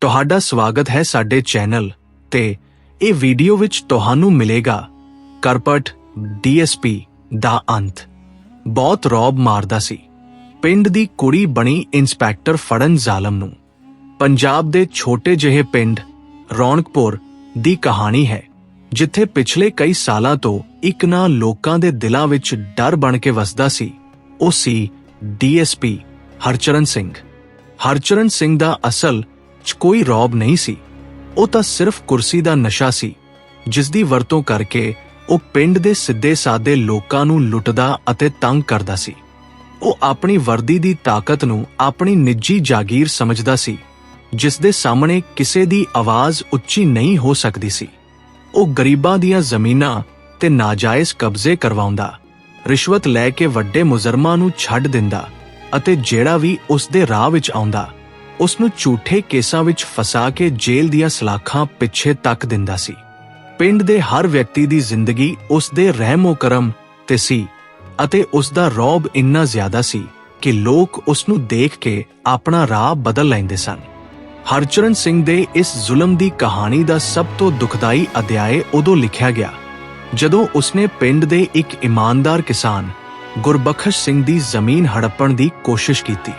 ਤੁਹਾਡਾ ਸਵਾਗਤ ਹੈ ਸਾਡੇ ਚੈਨਲ ਤੇ ਇਹ ਵੀਡੀਓ ਵਿੱਚ ਤੁਹਾਨੂੰ ਮਿਲੇਗਾ। ਕਰਪਟ ਡੀਐਸਪੀ ਦਾ ਅੰਤ। ਬਹੁਤ ਰੌਬ ਮਾਰਦਾ ਸੀ। ਪਿੰਡ ਦੀ ਕੁੜੀ ਬਣੀ ਇੰਸਪੈਕਟਰ ਫੜਨ ਜ਼ਾਲਮ ਨੂੰ। ਪੰਜਾਬ ਦੇ ਛੋਟੇ ਜਿਹੇ ਪਿੰਡ ਰੌਣਕਪੁਰ ਦੀ ਕਹਾਣੀ ਹੈ, ਜਿੱਥੇ ਪਿਛਲੇ ਕਈ ਸਾਲਾਂ ਤੋਂ ਇੱਕ ਨਾ ਲੋਕਾਂ ਦੇ ਦਿਲਾਂ ਵਿੱਚ ਡਰ ਬਣ ਕੇ ਵਸਦਾ ਸੀ। ਉਹ ਸੀ ਡੀਐਸਪੀ ਹਰਚਰਨ ਸਿੰਘ। ਹਰਚਰਨ ਸਿੰਘ ਦਾ ਅਸਲ 'ਚ ਕੋਈ ਰੌਬ ਨਹੀਂ ਸੀ। ਉਹ ਤਾਂ ਸਿਰਫ ਕੁਰਸੀ ਦਾ ਨਸ਼ਾ ਸੀ ਜਿਸ ਦੀ ਵਰਤੋਂ ਕਰਕੇ ਉਹ ਪਿੰਡ ਦੇ ਸਿੱਧੇ ਸਾਦੇ ਲੋਕਾਂ ਨੂੰ ਲੁੱਟਦਾ ਅਤੇ ਤੰਗ ਕਰਦਾ ਸੀ। ਉਹ ਆਪਣੀ ਵਰਦੀ ਦੀ ਤਾਕਤ ਨੂੰ ਆਪਣੀ ਨਿੱਜੀ ਜਾਗੀਰ ਸਮਝਦਾ ਸੀ ਜਿਸ ਦੇ ਸਾਹਮਣੇ ਕਿਸੇ ਦੀ ਆਵਾਜ਼ ਉੱਚੀ ਨਹੀਂ ਹੋ ਸਕਦੀ ਸੀ। ਉਹ ਗਰੀਬਾਂ ਦੀਆਂ ਜ਼ਮੀਨਾਂ ਤੇ ਨਾਜਾਇਜ਼ ਕਬਜ਼ੇ ਕਰਵਾਉਂਦਾ, ਰਿਸ਼ਵਤ ਲੈ ਕੇ ਵੱਡੇ ਮੁਜ਼ਰਮਾਂ ਨੂੰ ਛੱਡ ਦਿੰਦਾ ਅਤੇ ਜਿਹੜਾ ਵੀ ਉਸ ਦੇ ਰਾਹ ਵਿੱਚ ਆਉਂਦਾ ਉਸ ਨੂੰ ਝੂਠੇ ਕੇਸਾਂ ਵਿੱਚ ਫਸਾ ਕੇ ਜੇਲ੍ਹ ਦੀਆਂ ਸਲਾਖਾਂ ਪਿੱਛੇ ਤੱਕ ਦਿੰਦਾ ਸੀ। ਪਿੰਡ ਦੇ ਹਰ ਵਿਅਕਤੀ ਦੀ ਜ਼ਿੰਦਗੀ ਉਸ ਦੇ ਰਹਿਮੋ ਕਰਮ ਤੇ ਸੀ ਅਤੇ ਉਸ ਦਾ ਰੌਬ ਇੰਨਾ ਜ਼ਿਆਦਾ ਸੀ ਕਿ ਲੋਕ ਉਸ ਨੂੰ ਦੇਖ ਕੇ ਆਪਣਾ ਰਾਹ ਬਦਲ ਲੈਂਦੇ ਸਨ। ਹਰਚਰਨ ਸਿੰਘ ਦੇ ਇਸ ਜ਼ੁਲਮ ਦੀ ਕਹਾਣੀ ਦਾ ਸਭ ਤੋਂ ਦੁਖਦਾਈ ਅਧਿਆਇ ਉਦੋਂ ਲਿਖਿਆ ਗਿਆ, ਜਦੋਂ ਉਸਨੇ ਪਿੰਡ ਦੇ ਇੱਕ ਇਮਾਨਦਾਰ ਕਿਸਾਨ ਗੁਰਬਖਸ਼ ਸਿੰਘ ਦੀ ਜ਼ਮੀਨ ਹੜੱਪਣ ਦੀ ਕੋਸ਼ਿਸ਼ ਕੀਤੀ।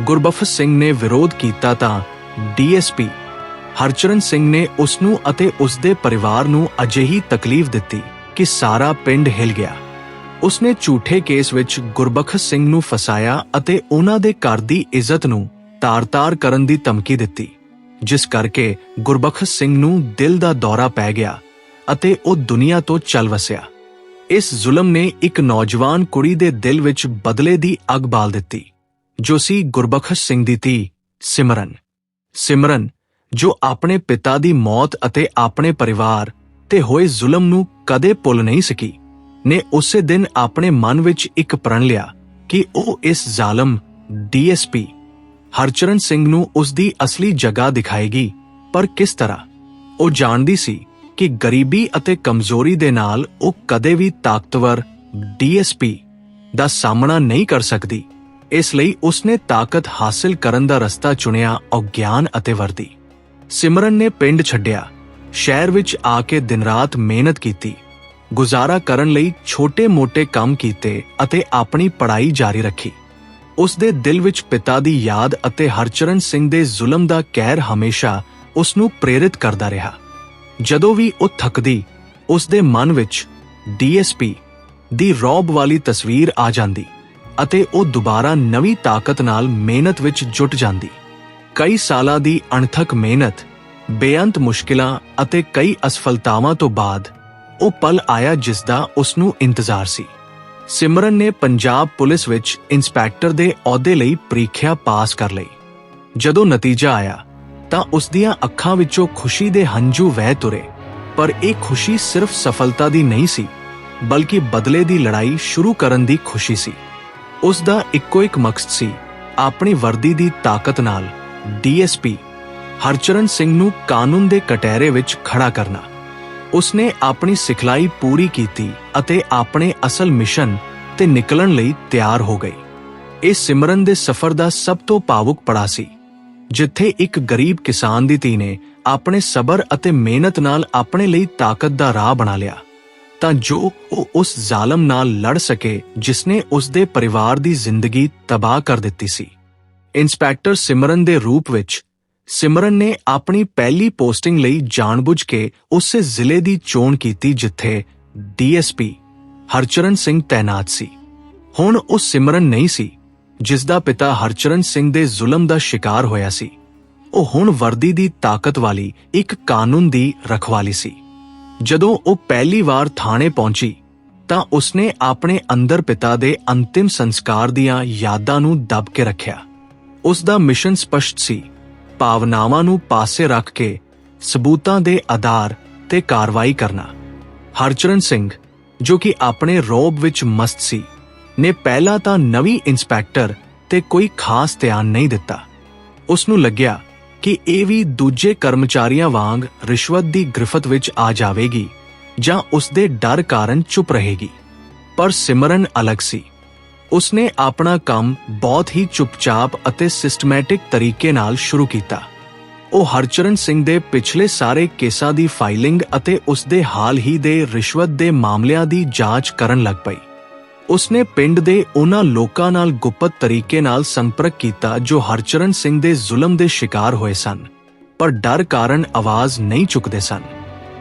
ਗੁਰਬਖਸ਼ ਸਿੰਘ ਨੇ ਵਿਰੋਧ ਕੀਤਾ ਤਾਂ ਡੀਐਸਪੀ ਹਰਚਰਨ ਸਿੰਘ ਨੇ ਉਸ ਨੂੰ ਅਤੇ ਉਸ ਦੇ ਪਰਿਵਾਰ ਨੂੰ ਅਜਿਹੀ ਤਕਲੀਫ ਦਿੱਤੀ ਕਿ ਸਾਰਾ ਪਿੰਡ ਹਿਲ ਗਿਆ। ਉਸਨੇ ਝੂਠੇ ਕੇਸ ਵਿੱਚ ਗੁਰਬਖਸ਼ ਸਿੰਘ ਨੂੰ ਫਸਾਇਆ ਅਤੇ ਉਹਨਾਂ ਦੇ ਘਰ ਦੀ ਇੱਜ਼ਤ ਨੂੰ ਤਾਰ-ਤਾਰ ਕਰਨ ਦੀ ਧਮਕੀ ਦਿੱਤੀ, ਜਿਸ ਕਰਕੇ ਗੁਰਬਖਸ਼ ਸਿੰਘ ਨੂੰ ਦਿਲ ਦਾ ਦੌਰਾ ਪੈ ਗਿਆ ਅਤੇ ਉਹ ਦੁਨੀਆ ਤੋਂ ਚੱਲ ਵਸਿਆ। ਇਸ ਜ਼ੁਲਮ ਨੇ ਇੱਕ ਨੌਜਵਾਨ ਕੁੜੀ ਦੇ ਦਿਲ ਵਿੱਚ ਬਦਲੇ ਦੀ ਅੱਗ ਬਾਲ ਦਿੱਤੀ। ਜੋ ਸੀ ਗੁਰਬਖਸ਼ ਸਿੰਘ ਦੀ ਧੀ, ਸਿਮਰਨ। ਸਿਮਰਨ, ਜੋ ਆਪਣੇ ਪਿਤਾ ਦੀ ਮੌਤ ਅਤੇ ਆਪਣੇ ਪਰਿਵਾਰ ਤੇ ਹੋਏ ਜ਼ੁਲਮ ਨੂੰ ਕਦੇ ਭੁੱਲ ਨਹੀਂ ਸਕੀ, ਨੇ ਉਸੇ ਦਿਨ ਆਪਣੇ ਮਨ ਵਿੱਚ ਇੱਕ ਪ੍ਰਣ ਲਿਆ ਕਿ ਉਹ ਇਸ ਜ਼ਾਲਮ ਡੀਐਸਪੀ ਹਰਚਰਨ ਸਿੰਘ ਨੂੰ ਉਸ ਦੀ ਅਸਲੀ ਜਗ੍ਹਾ ਦਿਖਾਏਗੀ, ਪਰ ਕਿਸ ਤਰ੍ਹਾਂ? ਉਹ ਜਾਣਦੀ ਸੀ ਕਿ ਗਰੀਬੀ ਅਤੇ ਕਮਜ਼ੋਰੀ ਦੇ ਨਾਲ ਉਹ ਕਦੇ ਵੀ ਤਾਕਤਵਰ ਡੀਐਸਪੀ ਦਾ ਸਾਹਮਣਾ ਨਹੀਂ ਕਰ ਸਕਦੀ। ਇਸ ਲਈ ਉਸਨੇ ਤਾਕਤ ਹਾਸਲ ਕਰਨ ਦਾ ਰਸਤਾ ਚੁਣਿਆ ਅਗਿਆਨ ਅਤੇ ਵਰਦੀ। ਸਿਮਰਨ ਨੇ ਪਿੰਡ ਛੱਡਿਆ। ਸ਼ਹਿਰ ਵਿੱਚ ਆ ਕੇ ਦਿਨ-ਰਾਤ ਮਿਹਨਤ ਕੀਤੀ। ਗੁਜ਼ਾਰਾ ਕਰਨ ਲਈ ਛੋਟੇ-ਮੋਟੇ ਕੰਮ ਕੀਤੇ ਅਤੇ ਆਪਣੀ ਪੜ੍ਹਾਈ ਜਾਰੀ ਰੱਖੀ। ਉਸ ਦੇ ਦਿਲ ਵਿੱਚ ਪਿਤਾ ਦੀ ਯਾਦ ਅਤੇ ਹਰਚਰਨ ਸਿੰਘ ਦੇ ਜ਼ੁਲਮ ਦਾ ਕਹਿਰ ਹਮੇਸ਼ਾ ਉਸ ਨੂੰ ਪ੍ਰੇਰਿਤ ਕਰਦਾ ਰਿਹਾ। ਜਦੋਂ ਵੀ ਉਹ ਥੱਕਦੀ ਉਸ ਦੇ ਮਨ ਵਿੱਚ ਡੀਐਸਪੀ ਦੀ ਰੌਬ ਵਾਲੀ ਤਸਵੀਰ ਆ ਜਾਂਦੀ। ਅਤੇ ਉਹ ਦੁਬਾਰਾ ਨਵੀਂ ਤਾਕਤ ਨਾਲ ਮਿਹਨਤ ਵਿੱਚ ਜੁਟ ਜਾਂਦੀ। ਕਈ ਸਾਲਾਂ ਦੀ ਅਣਥਕ ਮਿਹਨਤ, ਬੇਅੰਤ ਮੁਸ਼ਕਿਲਾਂ ਅਤੇ ਕਈ ਅਸਫਲਤਾਵਾਂ ਤੋਂ ਬਾਅਦ ਉਹ ਪਲ ਆਇਆ ਜਿਸ ਦਾ ਉਸ ਨੂੰ ਇੰਤਜ਼ਾਰ ਸੀ। ਸਿਮਰਨ ਨੇ ਪੰਜਾਬ ਪੁਲਿਸ ਵਿੱਚ ਇੰਸਪੈਕਟਰ ਦੇ ਅਹੁਦੇ ਲਈ ਪ੍ਰੀਖਿਆ ਪਾਸ ਕਰ ਲਈ। ਜਦੋਂ ਨਤੀਜਾ ਆਇਆ, ਤਾਂ ਉਸ ਦੀਆਂ ਅੱਖਾਂ ਵਿੱਚੋਂ ਖੁਸ਼ੀ ਦੇ ਹੰਝੂ ਵਹਿ ਤੁਰੇ। ਪਰ ਇਹ ਖੁਸ਼ੀ ਸਿਰਫ ਸਫਲਤਾ ਦੀ ਨਹੀਂ ਸੀ, ਬਲਕਿ ਬਦਲੇ ਦੀ ਲੜਾਈ ਸ਼ੁਰੂ ਕਰਨ ਦੀ ਖੁਸ਼ੀ ਸੀ। ਉਸ ਦਾ ਇੱਕੋ ਇੱਕ ਮਕਸਦ ਸੀ, ਆਪਣੀ ਵਰਦੀ ਦੀ ਤਾਕਤ ਨਾਲ ਡੀਐਸਪੀ ਹਰਚਰਨ ਸਿੰਘ ਨੂੰ ਕਾਨੂੰਨ ਦੇ ਕਟਹਿਰੇ ਵਿੱਚ ਖੜਾ ਕਰਨਾ। ਉਸਨੇ ਆਪਣੀ ਸਿਖਲਾਈ ਪੂਰੀ ਕੀਤੀ ਅਤੇ ਆਪਣੇ ਅਸਲ ਮਿਸ਼ਨ ਤੇ ਨਿਕਲਣ ਲਈ ਤਿਆਰ ਹੋ ਗਈ। ਇਹ ਸਿਮਰਨ ਦੇ ਸਫ਼ਰ ਦਾ ਸਭ ਤੋਂ ਭਾਵੁਕ ਪੜਾ ਸੀ, ਜਿੱਥੇ ਇੱਕ ਗਰੀਬ ਕਿਸਾਨ ਦੀ ਧੀ ਨੇ ਆਪਣੇ ਸਬਰ ਅਤੇ ਮਿਹਨਤ ਨਾਲ ਆਪਣੇ ਲਈ ਤਾਕਤ ਦਾ ਰਾਹ ਬਣਾ ਲਿਆ। ਤਾਂ ਜੋ ਉਹ ਉਸ ਜ਼ਾਲਮ ਨਾਲ ਲੜ ਸਕੇ ਜਿਸਨੇ ਉਸ ਦੇ ਪਰਿਵਾਰ ਦੀ ਜ਼ਿੰਦਗੀ ਤਬਾਹ ਕਰ ਦਿੱਤੀ ਸੀ। ਇੰਸਪੈਕਟਰ ਸਿਮਰਨ ਦੇ ਰੂਪ ਵਿੱਚ, ਸਿਮਰਨ ਨੇ ਆਪਣੀ ਪਹਿਲੀ ਪੋਸਟਿੰਗ ਲਈ ਜਾਣਬੁੱਝ ਕੇ ਉਸੇ ਜ਼ਿਲ੍ਹੇ ਦੀ ਚੋਣ ਕੀਤੀ ਜਿੱਥੇ ਡੀਐਸਪੀ ਹਰਚਰਨ ਸਿੰਘ ਤੈਨਾਤ ਸੀ। ਹੁਣ ਉਹ ਸਿਮਰਨ ਨਹੀਂ ਸੀ ਜਿਸ ਦਾ ਪਿਤਾ ਹਰਚਰਨ ਸਿੰਘ ਦੇ ਜ਼ੁਲਮ ਦਾ ਸ਼ਿਕਾਰ ਹੋਇਆ ਸੀ। ਉਹ ਹੁਣ ਵਰਦੀ ਦੀ ਤਾਕਤ ਵਾਲੀ ਇੱਕ ਕਾਨੂੰਨ ਦੀ ਰਖਵਾਲੀ ਸੀ। ਜਦੋਂ ਉਹ ਪਹਿਲੀ ਵਾਰ ਥਾਣੇ ਪਹੁੰਚੀ, ਤਾਂ ਉਸਨੇ ਆਪਣੇ ਅੰਦਰ ਪਿਤਾ ਦੇ ਅੰਤਿਮ ਸੰਸਕਾਰ ਦੀਆਂ ਯਾਦਾਂ ਨੂੰ ਦਬ ਕੇ ਰੱਖਿਆ। ਉਸ ਦਾ ਮਿਸ਼ਨ ਸਪਸ਼ਟ ਸੀ। ਭਾਵਨਾਵਾਂ ਨੂੰ ਪਾਸੇ ਰੱਖ ਕੇ ਸਬੂਤਾਂ ਦੇ ਆਧਾਰ ਤੇ ਕਾਰਵਾਈ ਕਰਨਾ। ਹਰਚਰਨ ਸਿੰਘ, ਜੋ ਕਿ ਆਪਣੇ ਰੋਬ ਵਿੱਚ ਮਸਤ ਸੀ, ਨੇ ਪਹਿਲਾਂ ਤਾਂ ਨਵੀਂ ਇੰਸਪੈਕਟਰ ਤੇ ਕੋਈ ਖਾਸ ਧਿਆਨ ਨਹੀਂ ਦਿੱਤਾ। ਉਸ ਨੂੰ ਲੱਗਿਆ ਕਿ ਇਹ ਵੀ ਦੂਜੇ ਕਰਮਚਾਰੀਆਂ ਵਾਂਗ ਰਿਸ਼ਵਤ ਦੀ ਗ੍ਰਿਫਤ ਵਿੱਚ ਆ ਜਾਵੇਗੀ ਜਾਂ ਉਸ ਦੇ ਡਰ ਕਾਰਨ ਚੁੱਪ ਰਹੇਗੀ। ਪਰ ਸਿਮਰਨ ਅਲੱਗ ਸੀ। ਉਸਨੇ ਆਪਣਾ ਕੰਮ ਬਹੁਤ ਹੀ ਚੁੱਪਚਾਪ ਅਤੇ ਸਿਸਟਮੈਟਿਕ ਤਰੀਕੇ ਨਾਲ ਸ਼ੁਰੂ ਕੀਤਾ। ਉਹ ਹਰਚਰਨ ਸਿੰਘ ਦੇ ਪਿਛਲੇ ਸਾਰੇ ਕੇਸਾਂ ਦੀ ਫਾਈਲਿੰਗ ਅਤੇ ਉਸ ਦੇ ਹਾਲ ਹੀ ਦੇ ਰਿਸ਼ਵਤ ਦੇ ਮਾਮਲਿਆਂ ਦੀ ਜਾਂਚ ਕਰਨ ਲੱਗ ਪਈ। ਉਸਨੇ ਪਿੰਡ ਦੇ ਉਹਨਾਂ ਲੋਕਾਂ ਨਾਲ ਗੁਪਤ ਤਰੀਕੇ ਨਾਲ ਸੰਪਰਕ ਕੀਤਾ ਜੋ ਹਰਚਰਨ ਸਿੰਘ ਦੇ ਜ਼ੁਲਮ ਦੇ ਸ਼ਿਕਾਰ ਹੋਏ ਸਨ, ਪਰ ਡਰ ਕਾਰਨ ਆਵਾਜ਼ ਨਹੀਂ ਚੁੱਕਦੇ ਸਨ।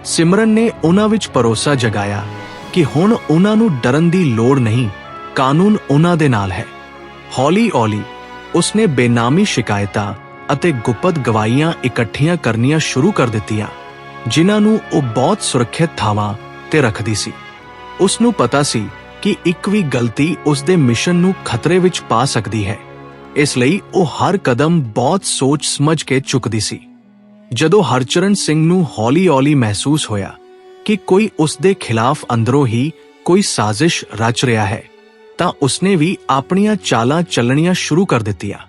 ਸਿਮਰਨ ਨੇ ਉਹਨਾਂ ਵਿੱਚ ਭਰੋਸਾ ਜਗਾਇਆ ਕਿ ਹੁਣ ਉਹਨਾਂ ਨੂੰ ਡਰਨ ਦੀ ਲੋੜ ਨਹੀਂ, ਕਾਨੂੰਨ ਉਹਨਾਂ ਦੇ ਨਾਲ ਹੈ। ਹੌਲੀ-ਹੌਲੀ ਉਸਨੇ ਬੇਨਾਮੀ ਸ਼ਿਕਾਇਤਾਂ ਅਤੇ ਗੁਪਤ ਗਵਾਹੀਆਂ ਇਕੱਠੀਆਂ ਕਰਨੀਆਂ ਸ਼ੁਰੂ ਕਰ ਦਿੱਤੀਆਂ, ਜਿਨ੍ਹਾਂ ਨੂੰ ਉਹ ਬਹੁਤ ਸੁਰੱਖਿਅਤ ਥਾਵਾਂ ਤੇ ਰੱਖਦੀ ਸੀ। ਉਸ ਨੂੰ ਪਤਾ ਸੀ ਕਿ ਇੱਕ ਵੀ ਗਲਤੀ ਉਸ ਦੇ ਮਿਸ਼ਨ ਨੂੰ ਖਤਰੇ ਵਿੱਚ ਪਾ ਸਕਦੀ ਹੈ। ਇਸ ਲਈ ਉਹ ਹਰ ਕਦਮ ਬਹੁਤ ਸੋਚ ਸਮਝ ਕੇ ਚੁੱਕਦੀ ਸੀ। ਜਦੋਂ ਹਰਚਰਨ ਸਿੰਘ ਨੂੰ ਹੌਲੀ-ਹੌਲੀ ਮਹਿਸੂਸ ਹੋਇਆ ਕਿ ਕੋਈ ਉਸ ਦੇ ਖਿਲਾਫ ਅੰਦਰੋਂ ਹੀ ਕੋਈ ਸਾਜ਼ਿਸ਼ ਰਚ ਰਿਹਾ ਹੈ, ਤਾਂ ਉਸਨੇ ਵੀ ਆਪਣੀਆਂ ਚਾਲਾਂ ਚੱਲਣੀਆਂ ਸ਼ੁਰੂ ਕਰ ਦਿੱਤੀਆਂ।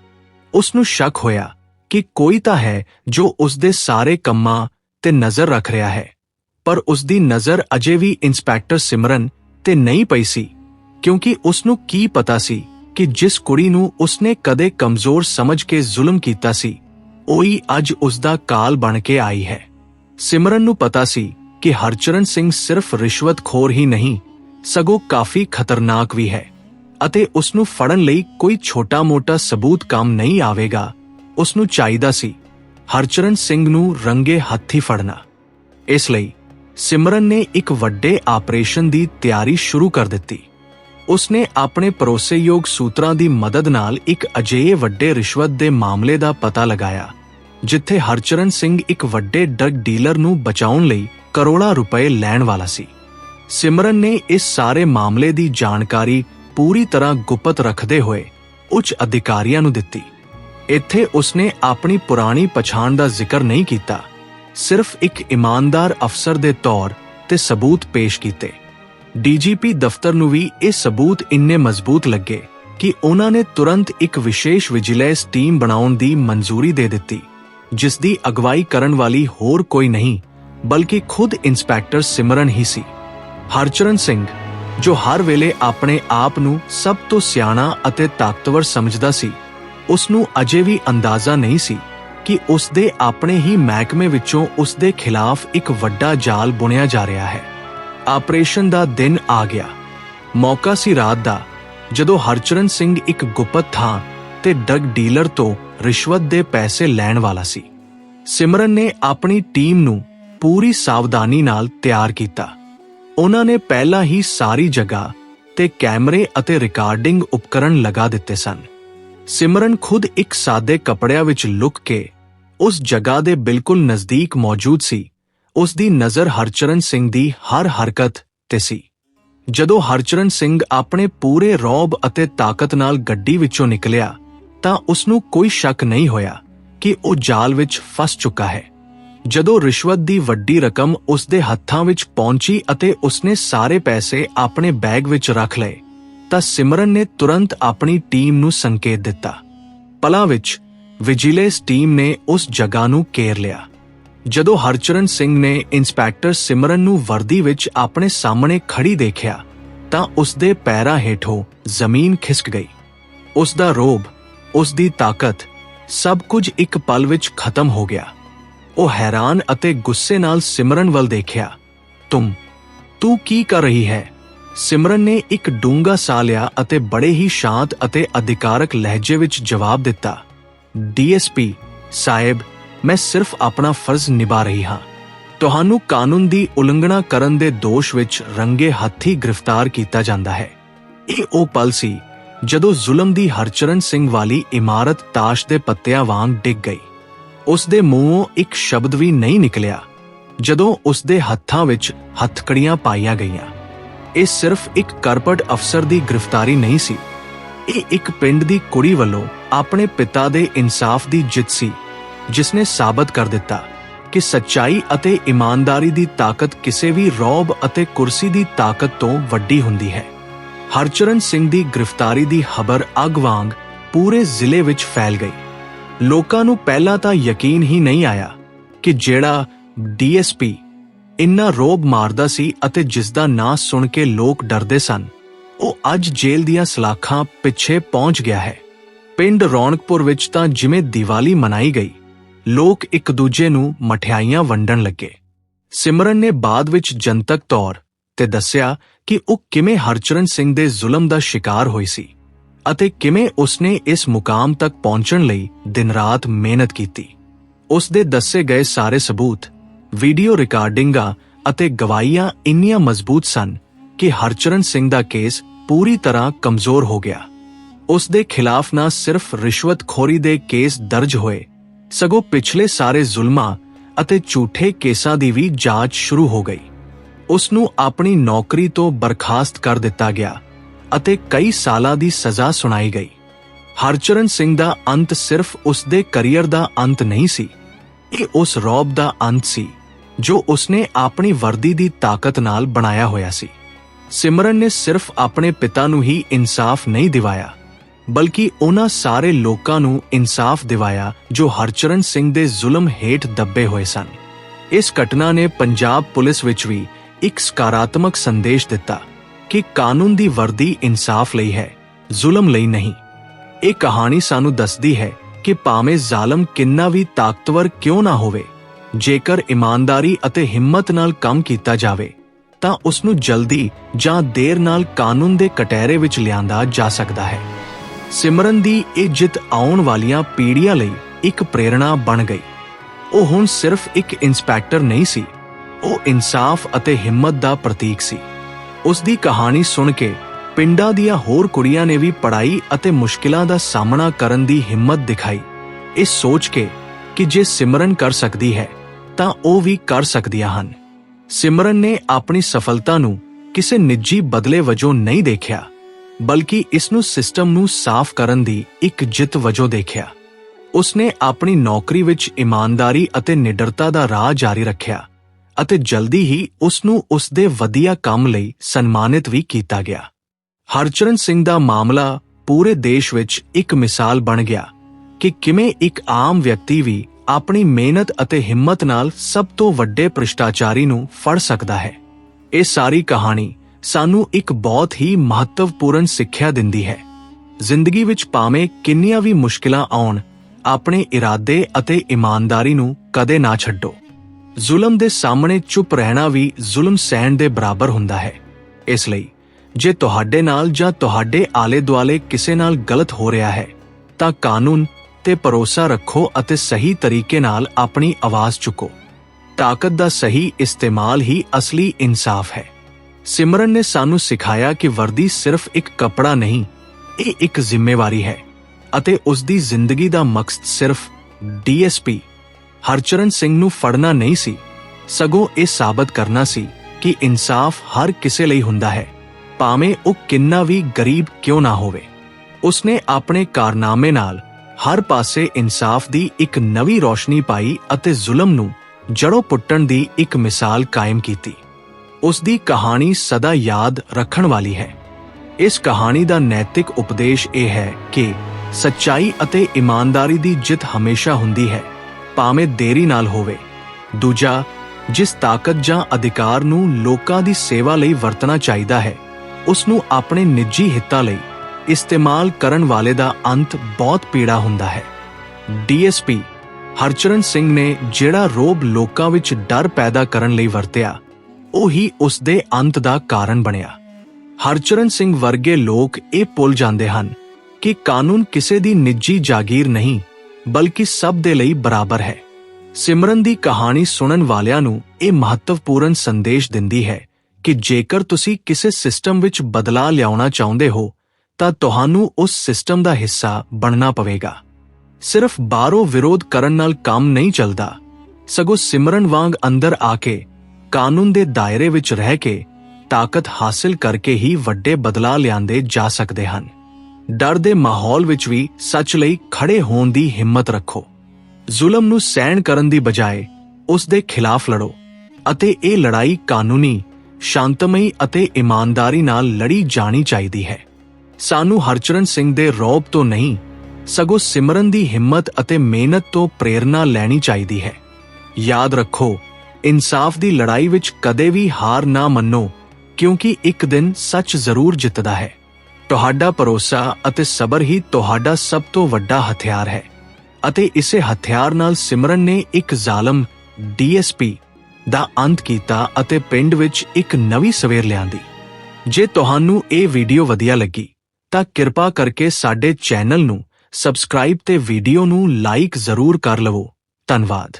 ਉਸ ਨੂੰ ਸ਼ੱਕ ਹੋਇਆ ਕਿ ਕੋਈ ਤਾਂ ਹੈ ਜੋ ਉਸ ਦੇ ਸਾਰੇ ਕੰਮਾਂ ਤੇ ਨਜ਼ਰ ਰੱਖ ਰਿਹਾ ਹੈ, ਪਰ ਉਸ ਦੀ ਨਜ਼ਰ ਅਜੇ ਵੀ ਇੰਸਪੈਕਟਰ ਸਿਮਰਨ ਤੇ ਨਹੀਂ ਪਈ ਸੀ, ਕਿਉਂਕਿ ਉਸ ਨੂੰ ਕੀ ਪਤਾ ਸੀ ਕਿ ਜਿਸ ਕੁੜੀ ਨੂੰ ਉਸਨੇ ਕਦੇ ਕਮਜ਼ੋਰ ਸਮਝ ਕੇ ਜ਼ੁਲਮ ਕੀਤਾ ਸੀ, ਉਹੀ ਅੱਜ ਉਸ ਦਾ ਕਾਲ ਬਣ ਕੇ ਆਈ ਹੈ। ਸਿਮਰਨ ਨੂੰ ਪਤਾ ਸੀ ਕਿ ਹਰਚਰਨ ਸਿੰਘ ਸਿਰਫ ਰਿਸ਼ਵਤਖੋਰ ਹੀ ਨਹੀਂ, ਸਗੋਂ ਕਾਫੀ ਖਤਰਨਾਕ ਵੀ ਹੈ ਅਤੇ ਉਸ ਨੂੰ ਫੜਨ ਲਈ ਕੋਈ ਛੋਟਾ-ਮੋਟਾ ਸਬੂਤ ਕੰਮ ਨਹੀਂ ਆਵੇਗਾ। ਉਸ ਨੂੰ ਚਾਹੀਦਾ ਸੀ, ਹਰਚਰਨ ਸਿੰਘ ਨੂੰ ਰੰਗੇ ਹੱਥੀ ਫੜਨਾ। ਇਸ ਲਈ ਸਿਮਰਨ ਨੇ ਇੱਕ ਵੱਡੇ ਆਪਰੇਸ਼ਨ ਦੀ ਤਿਆਰੀ ਸ਼ੁਰੂ ਕਰ ਦਿੱਤੀ। ਉਸਨੇ ਆਪਣੇ ਭਰੋਸੇਯੋਗ ਸੂਤਰਾਂ ਦੀ ਮਦਦ ਨਾਲ ਇੱਕ ਅਜਿਹੇ ਵੱਡੇ ਰਿਸ਼ਵਤ ਦੇ ਮਾਮਲੇ ਦਾ ਪਤਾ ਲਗਾਇਆ, ਜਿੱਥੇ ਹਰਚਰਨ ਸਿੰਘ ਇੱਕ ਵੱਡੇ ਡਰਗ ਡੀਲਰ ਨੂੰ ਬਚਾਉਣ ਲਈ ਕਰੋੜਾਂ ਰੁਪਏ ਲੈਣ ਵਾਲਾ ਸੀ। ਸਿਮਰਨ ਨੇ ਇਸ ਸਾਰੇ ਮਾਮਲੇ ਦੀ ਜਾਣਕਾਰੀ ਪੂਰੀ ਤਰ੍ਹਾਂ ਗੁਪਤ ਰੱਖਦੇ ਹੋਏ ਉੱਚ ਅਧਿਕਾਰੀਆਂ ਨੂੰ ਦਿੱਤੀ। ਇੱਥੇ ਉਸਨੇ ਆਪਣੀ ਪੁਰਾਣੀ ਪਛਾਣ ਦਾ ਜ਼ਿਕਰ ਨਹੀਂ ਕੀਤਾ। ਸਿਰਫ ਇੱਕ ਇਮਾਨਦਾਰ ਅਫਸਰ ਦੇ ਤੌਰ ਤੇ ਸਬੂਤ ਪੇਸ਼ ਕੀਤੇ। ਡੀਜੀਪੀ ਦਫ਼ਤਰ ਨੂੰ ਵੀ ਇਹ ਸਬੂਤ ਇੰਨੇ ਮਜ਼ਬੂਤ ਲੱਗੇ ਕਿ ਉਹਨਾਂ ਨੇ ਤੁਰੰਤ ਇੱਕ ਵਿਸ਼ੇਸ਼ ਵਿਜੀਲੈਂਸ ਟੀਮ ਬਣਾਉਣ ਦੀ ਮਨਜ਼ੂਰੀ ਦੇ ਦਿੱਤੀ, ਜਿਸ ਦੀ ਅਗਵਾਈ ਕਰਨ ਵਾਲੀ ਹੋਰ ਕੋਈ ਨਹੀਂ, ਬਲਕਿ ਖੁਦ ਇੰਸਪੈਕਟਰ ਸਿਮਰਨ ਹੀ ਸੀ। ਹਰਚਰਨ ਸਿੰਘ, ਜੋ ਹਰ ਵੇਲੇ ਆਪਣੇ ਆਪ ਨੂੰ ਸਭ ਤੋਂ ਸਿਆਣਾ ਅਤੇ ਤਾਕਤਵਰ ਸਮਝਦਾ ਸੀ, ਉਸ ਨੂੰ ਅਜੇ ਵੀ ਅੰਦਾਜ਼ਾ ਨਹੀਂ ਸੀ ਕਿ ਉਸ ਦੇ ਆਪਣੇ ਹੀ ਮਹਿਕਮੇ ਵਿੱਚੋਂ ਉਸ ਦੇ ਖਿਲਾਫ ਇੱਕ ਵੱਡਾ ਜਾਲ ਬੁਣਿਆ ਜਾ ਰਿਹਾ ਹੈ। ਆਪਰੇਸ਼ਨ ਦਾ ਦਿਨ ਆ ਗਿਆ। ਮੌਕਾ ਸੀ ਰਾਤ ਦਾ, ਜਦੋਂ ਹਰਚਰਨ ਸਿੰਘ ਇੱਕ ਗੁਪਤ ਥਾਂ ਤੇ ਡਰਗ ਡੀਲਰ ਤੋਂ ਰਿਸ਼ਵਤ ਦੇ ਪੈਸੇ ਲੈਣ ਵਾਲਾ ਸੀ। ਸਿਮਰਨ ਨੇ ਆਪਣੀ ਟੀਮ ਨੂੰ ਪੂਰੀ ਸਾਵਧਾਨੀ ਨਾਲ ਤਿਆਰ ਕੀਤਾ। ਉਹਨਾਂ ਨੇ ਪਹਿਲਾਂ ਹੀ ਸਾਰੀ ਜਗ੍ਹਾ ਤੇ ਕੈਮਰੇ ਅਤੇ ਰਿਕਾਰਡਿੰਗ ਉਪਕਰਨ ਲਗਾ ਦਿੱਤੇ ਸਨ। ਸਿਮਰਨ ਖੁਦ ਇੱਕ ਸਾਦੇ ਕੱਪੜਿਆਂ ਵਿੱਚ ਲੁਕ ਕੇ ਉਸ ਜਗ੍ਹਾ ਦੇ ਬਿਲਕੁਲ ਨਜ਼ਦੀਕ ਮੌਜੂਦ ਸੀ। ਉਸ ਦੀ ਨਜ਼ਰ ਹਰਚਰਨ ਸਿੰਘ ਦੀ ਹਰ ਹਰਕਤ ਤੇ ਸੀ। ਜਦੋਂ ਹਰਚਰਨ ਸਿੰਘ ਆਪਣੇ ਪੂਰੇ ਰੌਬ ਅਤੇ ਤਾਕਤ ਨਾਲ ਗੱਡੀ ਵਿੱਚੋਂ ਨਿਕਲਿਆ, ਤਾਂ ਉਸ ਨੂੰ ਕੋਈ ਸ਼ੱਕ ਨਹੀਂ ਹੋਇਆ ਕਿ ਉਹ ਜਾਲ ਵਿੱਚ ਫਸ ਚੁੱਕਾ ਹੈ। ਜਦੋਂ ਰਿਸ਼ਵਤ ਦੀ ਵੱਡੀ ਰਕਮ ਉਸ ਦੇ ਹੱਥਾਂ ਵਿੱਚ ਪਹੁੰਚੀ ਅਤੇ ਉਸਨੇ ਸਾਰੇ ਪੈਸੇ ਆਪਣੇ ਬੈਗ ਵਿੱਚ ਰੱਖ ਲਏ, ਤਾਂ ਸਿਮਰਨ ਨੇ ਤੁਰੰਤ ਆਪਣੀ ਟੀਮ ਨੂੰ ਸੰਕੇਤ ਦਿੱਤਾ। ਪਲਾਂ ਵਿੱਚ ਵਿਜੀਲੈਂਸ ਟੀਮ ਨੇ ਉਸ ਜਗ੍ਹਾ ਨੂੰ ਘੇਰ ਲਿਆ, ਜਦੋਂ ਹਰਚਰਨ ਸਿੰਘ ਨੇ ਇੰਸਪੈਕਟਰ ਸਿਮਰਨ ਨੂੰ ਵਰਦੀ ਵਿੱਚ ਆਪਣੇ ਸਾਹਮਣੇ ਖੜੀ ਦੇਖਿਆ, ਤਾਂ ਉਸ ਦੇ ਪੈਰਾਂ ਹੇਠੋਂ ਜ਼ਮੀਨ ਖਿਸਕ ਗਈ। ਉਸ ਦਾ ਰੋਬ, ਉਸ ਦੀ ਤਾਕਤ, ਸਭ ਕੁਝ ਇੱਕ ਪਲ ਵਿੱਚ ਖਤਮ ਹੋ ਗਿਆ। ਉਹ ਹੈਰਾਨ ਅਤੇ ਗੁੱਸੇ ਨਾਲ ਸਿਮਰਨ ਵੱਲ ਦੇਖਿਆ, ਤੁਮ, ਤੂੰ ਕੀ ਕਰ ਰਹੀ ਹੈ? ਸਿਮਰਨ ਨੇ ਇੱਕ ਡੂੰਗਾ ਸਾਹ ਲਿਆ ਅਤੇ ਬੜੇ ਹੀ ਸ਼ਾਂਤ ਅਤੇ ਅਧਿਕਾਰਕ ਲਹਿਜੇ ਵਿੱਚ ਜਵਾਬ ਦਿੱਤਾ ਡੀਐਸਪੀ, ਸਾਹਿਬ, ਮੈਂ ਸਿਰਫ ਆਪਣਾ ਫਰਜ਼ ਨਿਭਾ ਰਹੀ ਹਾਂ। ਤੁਹਾਨੂੰ ਕਾਨੂੰਨ ਦੀ ਉਲੰਘਣਾ ਕਰਨ ਦੇ ਦੋਸ਼ ਵਿੱਚ ਰੰਗੇ ਹੱਥੀ ਗ੍ਰਿਫਤਾਰ ਕੀਤਾ ਜਾਂਦਾ ਹੈ। ਇਹ ਉਹ ਪਲ ਸੀ ਜਦੋਂ ਜ਼ੁਲਮ ਦੀ ਹਰਚਰਨ ਸਿੰਘ ਵਾਲੀ ਇਮਾਰਤ ਤਾਸ਼ ਦੇ ਪੱਤਿਆਂ ਵਾਂਗ ਡਿੱਗ ਗਈ। ਉਸ ਦੇ ਮੂੰਹੋਂ ਇੱਕ ਸ਼ਬਦ ਵੀ ਨਹੀਂ ਨਿਕਲਿਆ, ਜਦੋਂ ਉਸ ਦੇ ਹੱਥਾਂ ਵਿੱਚ ਹੱਥਕੜੀਆਂ ਪਾਈਆਂ ਗਈਆਂ। ਇਹ ਸਿਰਫ ਇੱਕ ਕਰਪਟ ਅਫਸਰ ਦੀ ਗ੍ਰਿਫਤਾਰੀ ਨਹੀਂ ਸੀ। ਇਹ ਇੱਕ ਪਿੰਡ ਦੀ ਕੁੜੀ ਵੱਲੋਂ ਆਪਣੇ ਪਿਤਾ ਦੇ ਇਨਸਾਫ ਦੀ ਜਿੱਤ ਸੀ ਜਿਸ ਨੇ ਸਾਬਤ ਕਰ ਦਿੱਤਾ ਕਿ ਸੱਚਾਈ ਅਤੇ ਇਮਾਨਦਾਰੀ ਦੀ ਤਾਕਤ ਕਿਸੇ ਵੀ ਰੌਬ ਅਤੇ ਕੁਰਸੀ ਦੀ ਤਾਕਤ ਤੋਂ ਵੱਡੀ ਹੁੰਦੀ ਹੈ। ਹਰਚਰਨ ਸਿੰਘ ਦੀ ਗ੍ਰਿਫਤਾਰੀ ਦੀ ਖਬਰ ਅੱਗ ਵਾਂਗ ਪੂਰੇ ਜ਼ਿਲ੍ਹੇ ਵਿੱਚ ਫੈਲ ਗਈ। ਲੋਕਾਂ ਨੂੰ ਪਹਿਲਾਂ ਤਾਂ ਯਕੀਨ ਹੀ ਨਹੀਂ ਆਇਆ ਕਿ ਜਿਹੜਾ ਡੀਐਸਪੀ ਇੰਨਾ ਰੋਬ ਮਾਰਦਾ ਸੀ ਅਤੇ ਜਿਸ ਦਾ ਨਾਂ ਸੁਣ ਕੇ ਲੋਕ ਡਰਦੇ ਸਨ, ਉਹ ਅੱਜ ਜੇਲ੍ਹ ਦੀਆਂ ਸਲਾਖਾਂ ਪਿੱਛੇ ਪਹੁੰਚ ਗਿਆ ਹੈ। ਪਿੰਡ ਰੌਣਕਪੁਰ ਵਿੱਚ ਤਾਂ ਜਿਵੇਂ ਦੀਵਾਲੀ ਮਨਾਈ ਗਈ, ਲੋਕ ਇੱਕ ਦੂਜੇ ਨੂੰ ਮਠਿਆਈਆਂ ਵੰਡਣ ਲੱਗੇ। ਸਿਮਰਨ ਨੇ ਬਾਅਦ ਵਿੱਚ ਜਨਤਕ ਤੌਰ ਤੇ ਦੱਸਿਆ ਕਿ ਉਹ ਕਿਵੇਂ ਹਰਚਰਨ ਸਿੰਘ ਦੇ ਜ਼ੁਲਮ ਦਾ ਸ਼ਿਕਾਰ ਹੋਈ ਸੀ ਅਤੇ ਕਿਵੇਂ ਉਸਨੇ ਇਸ ਮੁਕਾਮ ਤੱਕ ਪਹੁੰਚਣ ਲਈ ਦਿਨ-ਰਾਤ ਮਿਹਨਤ ਕੀਤੀ। ਉਸ ਦੇ ਦੱਸੇ ਗਏ ਸਾਰੇ ਸਬੂਤ, ਵੀਡੀਓ ਰਿਕਾਰਡਿੰਗਾਂ ਅਤੇ ਗਵਾਹੀਆਂ ਇੰਨੀਆਂ ਮਜ਼ਬੂਤ ਸਨ ਕਿ ਹਰਚਰਨ ਸਿੰਘ ਦਾ ਕੇਸ ਪੂਰੀ ਤਰ੍ਹਾਂ ਕਮਜ਼ੋਰ ਹੋ ਗਿਆ। ਉਸ ਦੇ ਖਿਲਾਫ ਨਾ ਸਿਰਫ ਰਿਸ਼ਵਤਖੋਰੀ ਦੇ ਕੇਸ ਦਰਜ ਹੋਏ, ਸਗੋਂ ਪਿਛਲੇ ਸਾਰੇ ਜ਼ੁਲਮਾਂ ਅਤੇ ਝੂਠੇ ਕੇਸਾਂ ਦੀ ਵੀ ਜਾਂਚ ਸ਼ੁਰੂ ਹੋ ਗਈ। ਉਸ ਨੂੰ ਆਪਣੀ ਨੌਕਰੀ ਤੋਂ ਬਰਖਾਸਤ ਕਰ ਦਿੱਤਾ ਗਿਆ ਅਤੇ ਕਈ ਸਾਲਾਂ ਦੀ ਸਜ਼ਾ ਸੁਣਾਈ ਗਈ। ਹਰਚਰਨ ਸਿੰਘ ਦਾ ਅੰਤ ਸਿਰਫ ਉਸ ਦੇ ਕੈਰੀਅਰ ਦਾ ਅੰਤ ਨਹੀਂ ਸੀ, ਇਹ ਉਸ ਰੌਬ ਦਾ ਅੰਤ ਸੀ, ਜੋ ਉਸਨੇ ਆਪਣੀ ਵਰਦੀ ਦੀ ਤਾਕਤ ਨਾਲ ਬਣਾਇਆ ਹੋਇਆ ਸੀ। ਸਿਮਰਨ ਨੇ ਸਿਰਫ ਆਪਣੇ ਪਿਤਾ ਨੂੰ ਹੀ ਇਨਸਾਫ ਨਹੀਂ ਦਿਵਾਇਆ। ਬਲਕਿ ਉਹਨਾਂ ਸਾਰੇ ਲੋਕਾਂ ਨੂੰ ਇਨਸਾਫ ਦਿਵਾਇਆ ਜੋ ਹਰਚਰਨ ਸਿੰਘ ਦੇ ਜ਼ੁਲਮ ਹੇਠ ਦੱਬੇ ਹੋਏ ਸਨ। ਇਸ ਘਟਨਾ ਨੇ ਪੰਜਾਬ ਪੁਲਿਸ ਵਿੱਚ ਵੀ ਇੱਕ ਸਕਾਰਾਤਮਕ ਸੰਦੇਸ਼ ਦਿੱਤਾ ਕਿ ਕਾਨੂੰਨ ਦੀ ਵਰਦੀ ਇਨਸਾਫ ਲਈ ਹੈ, ਜ਼ੁਲਮ ਲਈ ਨਹੀਂ। ਇਹ ਕਹਾਣੀ ਸਾਨੂੰ ਦੱਸਦੀ ਹੈ ਕਿ ਭਾਵੇਂ ਜ਼ਾਲਮ ਕਿੰਨਾ ਵੀ ਤਾਕਤਵਰ ਕਿਉਂ ਨਾ ਹੋਵੇ, ਜੇਕਰ ਇਮਾਨਦਾਰੀ ਅਤੇ ਹਿੰਮਤ ਨਾਲ ਕੰਮ ਕੀਤਾ ਜਾਵੇ, ਤਾਂ ਉਸ ਨੂੰ ਜਲਦੀ ਜਾਂ ਦੇਰ ਨਾਲ ਕਾਨੂੰਨ ਦੇ ਕਟਹਿਰੇ ਵਿੱਚ ਲਿਆਂਦਾ ਜਾ ਸਕਦਾ ਹੈ। ਸਿਮਰਨ ਦੀ ਇਹ ਜਿੱਤ ਆਉਣ ਵਾਲੀਆਂ ਪੀੜ੍ਹੀਆਂ ਲਈ ਇੱਕ ਪ੍ਰੇਰਣਾ ਬਣ ਗਈ। ਉਹ ਹੁਣ ਸਿਰਫ ਇੱਕ ਇੰਸਪੈਕਟਰ ਨਹੀਂ ਸੀ, ਉਹ ਇਨਸਾਫ ਅਤੇ ਹਿੰਮਤ ਦਾ ਪ੍ਰਤੀਕ ਸੀ। ਉਸ ਦੀ ਕਹਾਣੀ ਸੁਣ ਕੇ ਪਿੰਡਾਂ ਦੀਆਂ ਹੋਰ ਕੁੜੀਆਂ ਨੇ ਵੀ ਪੜ੍ਹਾਈ ਅਤੇ ਮੁਸ਼ਕਿਲਾਂ ਦਾ ਸਾਹਮਣਾ ਕਰਨ ਦੀ ਹਿੰਮਤ ਦਿਖਾਈ। ਇਹ ਸੋਚ ਕੇ ਕਿ ਜੇ ਸਿਮਰਨ ਕਰ ਸਕਦੀ ਹੈ, ਤਾਂ ਉਹ ਵੀ ਕਰ ਸਕਦੀਆਂ ਹਨ। ਸਿਮਰਨ ਨੇ ਆਪਣੀ ਸਫਲਤਾ ਨੂੰ ਕਿਸੇ ਨਿੱਜੀ ਬਦਲੇ ਵਜੋਂ ਨਹੀਂ ਦੇਖਿਆ। ਬਲਕਿ ਇਸ ਨੂੰ ਸਿਸਟਮ ਨੂੰ ਸਾਫ਼ ਕਰਨ ਦੀ ਇੱਕ ਜਿੱਤ ਵਜੋਂ ਦੇਖਿਆ। ਉਸਨੇ ਆਪਣੀ ਨੌਕਰੀ ਵਿੱਚ ਇਮਾਨਦਾਰੀ ਅਤੇ ਨਿਡਰਤਾ ਦਾ ਰਾਹ ਜਾਰੀ ਰੱਖਿਆ ਅਤੇ ਜਲਦੀ ਹੀ ਉਸ ਨੂੰ ਉਸ ਦੇ ਵਧੀਆ ਕੰਮ ਲਈ ਸਨਮਾਨਿਤ ਵੀ ਕੀਤਾ ਗਿਆ। ਹਰਚਰਨ ਸਿੰਘ ਦਾ ਮਾਮਲਾ ਪੂਰੇ ਦੇਸ਼ ਵਿੱਚ ਇੱਕ ਮਿਸਾਲ ਬਣ ਗਿਆ ਕਿ ਕਿਵੇਂ ਇੱਕ ਆਮ ਵਿਅਕਤੀ ਵੀ ਆਪਣੀ ਮਿਹਨਤ ਅਤੇ ਹਿੰਮਤ ਨਾਲ ਸਭ ਤੋਂ ਵੱਡੇ ਭ੍ਰਿਸ਼ਟਾਚਾਰੀ ਨੂੰ ਫੜ ਸਕਦਾ ਹੈ। ਇਹ ਸਾਰੀ ਕਹਾਣੀ ਸਾਨੂੰ ਇੱਕ ਬਹੁਤ ਹੀ ਮਹੱਤਵਪੂਰਨ ਸਿੱਖਿਆ ਦਿੰਦੀ ਹੈ। ਜ਼ਿੰਦਗੀ ਵਿੱਚ ਭਾਵੇਂ ਕਿੰਨੀਆਂ ਵੀ ਮੁਸ਼ਕਿਲਾਂ ਆਉਣ, ਆਪਣੇ ਇਰਾਦੇ ਅਤੇ ਇਮਾਨਦਾਰੀ ਨੂੰ ਕਦੇ ਨਾ ਛੱਡੋ। ਜ਼ੁਲਮ ਦੇ ਸਾਹਮਣੇ ਚੁੱਪ ਰਹਿਣਾ ਵੀ ਜ਼ੁਲਮ ਸਹਿਣ ਦੇ ਬਰਾਬਰ ਹੁੰਦਾ ਹੈ। ਇਸ ਲਈ, ਜੇ ਤੁਹਾਡੇ ਨਾਲ ਜਾਂ ਤੁਹਾਡੇ ਆਲੇ-ਦੁਆਲੇ ਕਿਸੇ ਨਾਲ ਗਲਤ ਹੋ ਰਿਹਾ ਹੈ, ਤਾਂ ਕਾਨੂੰਨ ਤੇ ਭਰੋਸਾ ਰੱਖੋ ਅਤੇ ਸਹੀ ਤਰੀਕੇ ਨਾਲ ਆਪਣੀ ਆਵਾਜ਼ ਚੁੱਕੋ। ਤਾਕਤ ਦਾ ਸਹੀ ਇਸਤੇਮਾਲ ਹੀ ਅਸਲੀ ਇਨਸਾਫ ਹੈ। ਸਿਮਰਨ ਨੇ ਸਾਨੂੰ ਸਿਖਾਇਆ ਕਿ ਵਰਦੀ ਸਿਰਫ ਇੱਕ ਕੱਪੜਾ ਨਹੀਂ, ਇਹ ਇੱਕ ਜ਼ਿੰਮੇਵਾਰੀ ਹੈ ਅਤੇ ਉਸ ਦੀ ਜ਼ਿੰਦਗੀ ਦਾ ਮਕਸਦ ਸਿਰਫ ਡੀਐਸਪੀ ਹਰਚਰਨ ਸਿੰਘ ਨੂੰ ਫੜਨਾ ਨਹੀਂ ਸੀ, ਸਗੋਂ ਇਹ ਸਾਬਤ ਕਰਨਾ ਸੀ ਕਿ ਇਨਸਾਫ ਹਰ ਕਿਸੇ ਲਈ ਹੁੰਦਾ ਹੈ, ਭਾਵੇਂ ਉਹ ਕਿੰਨਾ ਵੀ ਗਰੀਬ ਕਿਉਂ ਨਾ ਹੋਵੇ। ਉਸਨੇ ਆਪਣੇ ਕਾਰਨਾਮੇ ਨਾਲ ਹਰ ਪਾਸੇ ਇਨਸਾਫ ਦੀ ਇੱਕ ਨਵੀਂ ਰੋਸ਼ਨੀ ਪਾਈ ਅਤੇ ਜ਼ੁਲਮ ਨੂੰ ਜੜੋਂ ਪੁੱਟਣ ਦੀ ਇੱਕ ਮਿਸਾਲ ਕਾਇਮ ਕੀਤੀ। ਉਸ ਦੀ ਕਹਾਣੀ ਸਦਾ ਯਾਦ ਰੱਖਣ ਵਾਲੀ ਹੈ। ਇਸ ਕਹਾਣੀ ਦਾ ਨੈਤਿਕ ਉਪਦੇਸ਼ ਇਹ ਹੈ ਕਿ ਸੱਚਾਈ ਅਤੇ ਇਮਾਨਦਾਰੀ ਦੀ ਜਿੱਤ ਹਮੇਸ਼ਾ ਹੁੰਦੀ ਹੈ, ਭਾਵੇਂ ਦੇਰੀ ਨਾਲ ਹੋਵੇ। ਦੂਜਾ, ਜਿਸ ਤਾਕਤ ਜਾਂ ਅਧਿਕਾਰ ਨੂੰ ਲੋਕਾਂ ਦੀ ਸੇਵਾ ਲਈ ਵਰਤਣਾ ਚਾਹੀਦਾ ਹੈ ਉਸ ਨੂੰ ਆਪਣੇ ਨਿੱਜੀ ਹਿੱਤਾਂ ਲਈ ਇਸਤੇਮਾਲ ਕਰਨ ਵਾਲੇ ਦਾ ਅੰਤ ਬਹੁਤ ਪੀੜਾ ਹੁੰਦਾ ਹੈ। ਡੀਐਸਪੀ ਹਰਚਰਨ ਸਿੰਘ ਨੇ ਜਿਹੜਾ ਰੋਬ ਲੋਕਾਂ ਵਿੱਚ ਡਰ ਪੈਦਾ ਕਰਨ ਲਈ ਵਰਤਿਆ ਉਹੀ ਉਸ ਦੇ ਅੰਤ ਦਾ ਕਾਰਨ ਬਣਿਆ। ਹਰਚਰਨ ਸਿੰਘ ਵਰਗੇ ਲੋਕ ਇਹ ਭੁੱਲ ਜਾਂਦੇ ਹਨ ਕਿ ਕਾਨੂੰਨ ਕਿਸੇ ਦੀ ਨਿੱਜੀ ਜਾਗੀਰ ਨਹੀਂ, ਬਲਕਿ ਸਭ ਦੇ ਲਈ ਬਰਾਬਰ ਹੈ। ਸਿਮਰਨ ਦੀ ਕਹਾਣੀ ਸੁਣਨ ਵਾਲਿਆਂ ਨੂੰ ਇਹ ਮਹੱਤਵਪੂਰਨ ਸੰਦੇਸ਼ ਦਿੰਦੀ ਹੈ ਕਿ ਜੇਕਰ ਤੁਸੀਂ ਕਿਸੇ ਸਿਸਟਮ ਵਿੱਚ ਬਦਲਾਅ ਲਿਆਉਣਾ ਚਾਹੁੰਦੇ ਹੋ, ਤਾਂ ਤੁਹਾਨੂੰ ਉਸ ਸਿਸਟਮ ਦਾ ਹਿੱਸਾ ਬਣਨਾ ਪਵੇਗਾ। ਸਿਰਫ ਬਾਹਰੋਂ ਵਿਰੋਧ ਕਰਨ ਨਾਲ ਕੰਮ ਨਹੀਂ ਚੱਲਦਾ। ਸਗੋਂ ਸਿਮਰਨ ਵਾਂਗ ਅੰਦਰ ਆ ਕੇ ਕਾਨੂੰਨ ਦੇ ਦਾਇਰੇ ਵਿੱਚ ਰਹਿ ਕੇ ਤਾਕਤ ਹਾਸਲ ਕਰਕੇ ਹੀ ਵੱਡੇ ਬਦਲਾਅ ਲਿਆਂਦੇ ਜਾ ਸਕਦੇ ਹਨ। ਡਰ ਦੇ ਮਾਹੌਲ ਵਿੱਚ ਵੀ ਸੱਚ ਲਈ ਖੜੇ ਹੋਣ ਦੀ ਹਿੰਮਤ ਰੱਖੋ। ਜ਼ੁਲਮ ਨੂੰ ਸਹਿਣ ਕਰਨ ਦੀ ਬਜਾਏ ਉਸ ਦੇ ਖਿਲਾਫ ਲੜੋ ਅਤੇ ਇਹ ਲੜਾਈ ਕਾਨੂੰਨੀ, ਸ਼ਾਂਤਮਈ ਅਤੇ ਇਮਾਨਦਾਰੀ ਨਾਲ ਲੜੀ ਜਾਣੀ ਚਾਹੀਦੀ ਹੈ। ਸਾਨੂੰ ਹਰਚਰਨ ਸਿੰਘ ਦੇ ਰੌਬ ਤੋਂ ਨਹੀਂ, ਸਗੋਂ ਸਿਮਰਨ ਦੀ ਹਿੰਮਤ ਅਤੇ ਮਿਹਨਤ ਤੋਂ ਪ੍ਰੇਰਣਾ ਲੈਣੀ ਚਾਹੀਦੀ ਹੈ। ਯਾਦ ਰੱਖੋ ਇਨਸਾਫ ਦੀ ਲੜਾਈ ਵਿੱਚ ਕਦੇ ਵੀ ਹਾਰ ਨਾ ਮੰਨੋ, ਕਿਉਂਕਿ ਇੱਕ ਦਿਨ ਸੱਚ ਜ਼ਰੂਰ ਜਿੱਤਦਾ ਹੈ। ਤੁਹਾਡਾ ਭਰੋਸਾ ਅਤੇ ਸਬਰ ਹੀ ਤੁਹਾਡਾ ਸਭ ਤੋਂ ਵੱਡਾ ਹਥਿਆਰ ਹੈ। ਅਤੇ ਇਸੇ ਹਥਿਆਰ ਨਾਲ ਸਿਮਰਨ ਨੇ ਇੱਕ ਜ਼ਾਲਮ, ਡੀਐਸਪੀ, ਦਾ ਅੰਤ ਕੀਤਾ ਅਤੇ ਪਿੰਡ ਵਿੱਚ ਇੱਕ ਨਵੀਂ ਸਵੇਰ ਲਿਆਂਦੀ। ਜੇ ਤੁਹਾਨੂੰ ਇਹ ਵੀਡੀਓ ਵਧੀਆ ਲੱਗੀ, ਤਾਂ ਕਿਰਪਾ ਕਰਕੇ ਸਾਡੇ ਚੈਨਲ ਨੂੰ ਸਬਸਕ੍ਰਾਈਬ ਤੇ ਵੀਡੀਓ ਨੂੰ ਲਾਈਕ ਜ਼ਰੂਰ ਕਰ ਲਵੋ। ਧੰਨਵਾਦ।